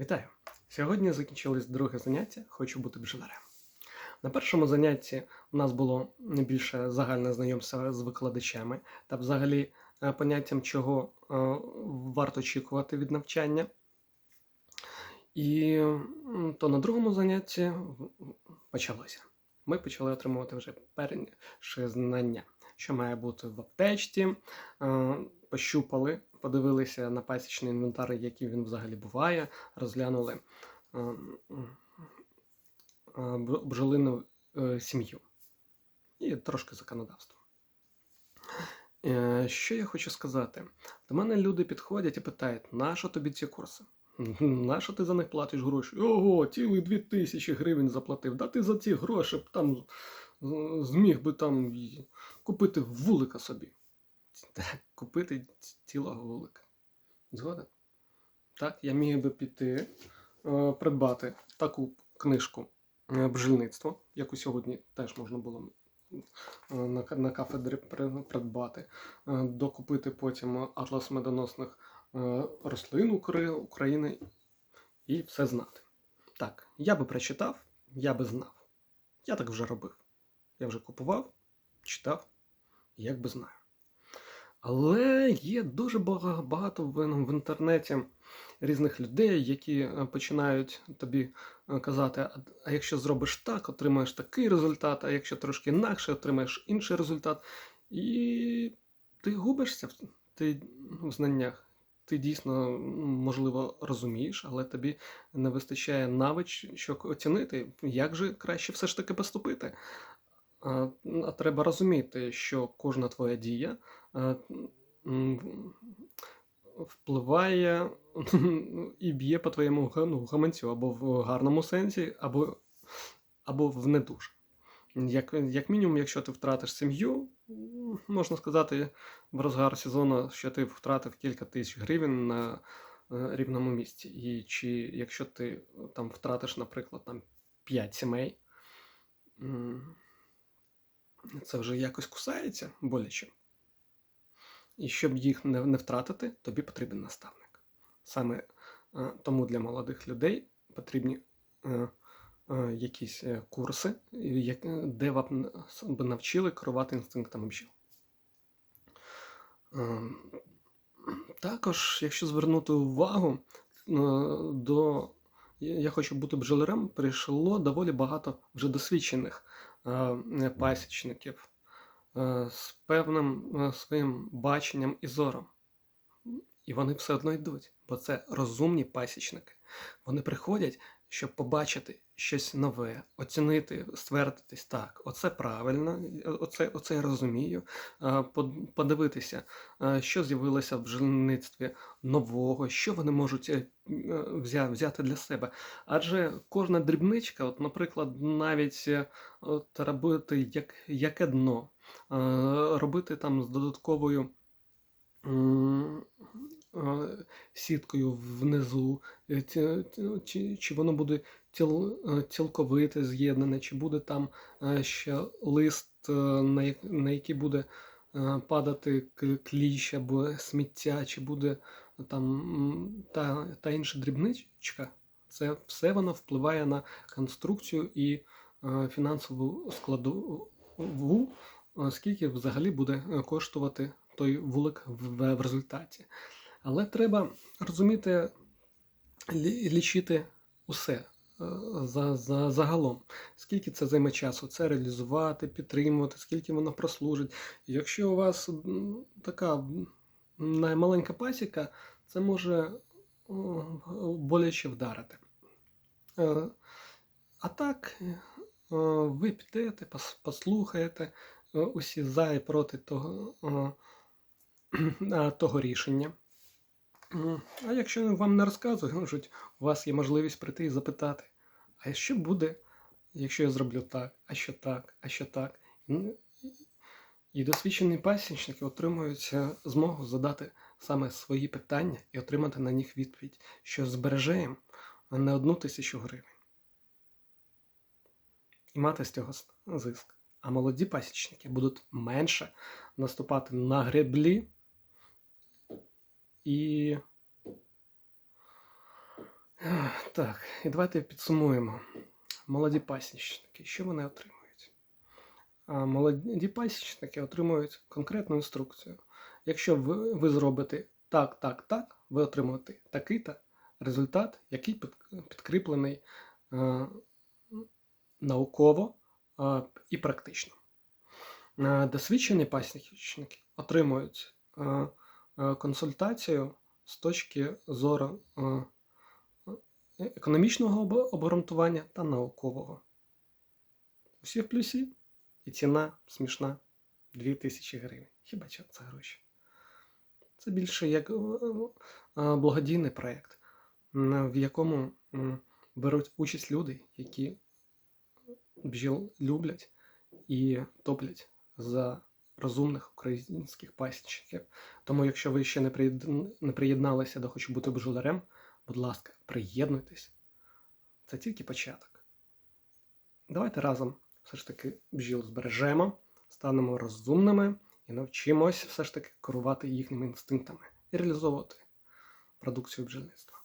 Вітаю! Сьогодні закінчилось друге заняття Хочу бути бджолярем. На першому занятті у нас було більше загальне знайомство з викладачами та взагалі е, поняттям, чого е, варто очікувати від навчання. І то на другому занятті почалося. Ми почали отримувати вже перші знання, що має бути в аптечці, е, пощупали, подивилися на пасічний інвентар, який він взагалі буває, розглянули е, е, бджолину е, сім'ю і трошки законодавство. Що я хочу сказати? До мене люди підходять і питають, нащо тобі ці курси? Нащо ти за них платиш гроші? Ого, цілих дві тисячі гривень заплатив. Да ти за ці гроші б там зміг би там купити вулика собі. Так, купити цілого вулика. Згоден? Так, я міг би піти, е, придбати таку книжку е, бджільництво, яку сьогодні теж можна було е, на, кафедрі придбати, докупити потім атлас медоносних рослин України і все знати. Так, я би прочитав, я би знав. Я так вже робив. Я вже купував, читав, як би знаю. Але є дуже багато в, інтернеті різних людей, які е, починають тобі е, казати: а, якщо зробиш так, отримаєш такий результат, а якщо трошки інакше, отримаєш інший результат. І ти губишся ти, в знаннях. Ти дійсно, можливо, розумієш, але тобі не вистачає навич, щоб оцінити, як же краще все ж таки поступити. А, а треба розуміти, що кожна твоя дія впливає і б'є по твоєму ну, гаманцю або в гарному сенсі, або, або в не дуже. Як, як мінімум, якщо ти втратиш сім'ю, можна сказати в розгар сезону, що ти втратив кілька тисяч гривень на е, рівному місці. І чи якщо ти е, там втратиш, наприклад, там 5 сімей, це вже якось кусається боляче. І щоб їх не, втратити, тобі потрібен наставник. Саме е, тому для молодих людей потрібні е, е, якісь курси, де вам навчили керувати інстинктами бджіл. Також, якщо звернути увагу до я хочу бути бджолярем, прийшло доволі багато вже досвідчених пасічників з певним е, своїм баченням і зором. І вони все одно йдуть, бо це розумні пасічники. Вони приходять, щоб побачити щось нове, оцінити, ствердитись, так, оце правильно, оце, оце я розумію. е, Подивитися, е, що з'явилося в бджільництві нового, що вони можуть е, е, взя- взяти для себе. Адже кожна дрібничка, от, наприклад, навіть е, от, робити як, яке дно, е, робити там з додатковою е, сіткою внизу, е, чи, воно буде ціл, е, цілковите з'єднане, чи буде там е, ще лист, е, на, на який буде е, падати кліщ або сміття, чи буде там та, та інша дрібничка. Це все воно впливає на конструкцію і е, фінансову складову, е, скільки взагалі буде е, коштувати той вулик в, в результаті. Але треба розуміти, лічити усе е, за, за, загалом. Скільки це займе часу, це реалізувати, підтримувати, скільки воно прослужить. Якщо у вас така м, наймаленька пасіка, це може боляче вдарити. Е, А так, е, ви підете, послухаєте е, усі за і проти того, е, а, того рішення. А якщо вам не розказують, у вас є можливість прийти і запитати, а що буде, якщо я зроблю так, а що так, а що так. І- досвідчені пасічники отримують е, змогу задати саме свої питання і отримати на них відповідь, що збереже їм не одну тисячу гривень. І мати з цього зиск. А молоді пасічники будуть менше наступати на греблі і Так, і давайте підсумуємо. Молоді пасічники, що вони отримують? А молоді пасічники отримують конкретну інструкцію. Якщо ви, ви зробите так, так, так, ви отримаєте такий-то результат, який під- підкріплений е, науково і практично. Е, Досвідчені пасічники отримують е, е, консультацію з точки зору економічного обґрунтування та наукового. Усі в плюсі, і ціна смішна 2000 гривень. Хіба що це гроші? Це більше як благодійний проєкт, в якому беруть участь люди, які бджіл люблять і топлять за розумних українських пасічників. Тому, якщо ви ще не приєдналися до хочу бути бджолярем, будь ласка, приєднуйтесь. Це тільки початок. Давайте разом все ж таки бджіл збережемо, станемо розумними і навчимось все ж таки керувати їхніми інстинктами і реалізовувати продукцію бджільництва.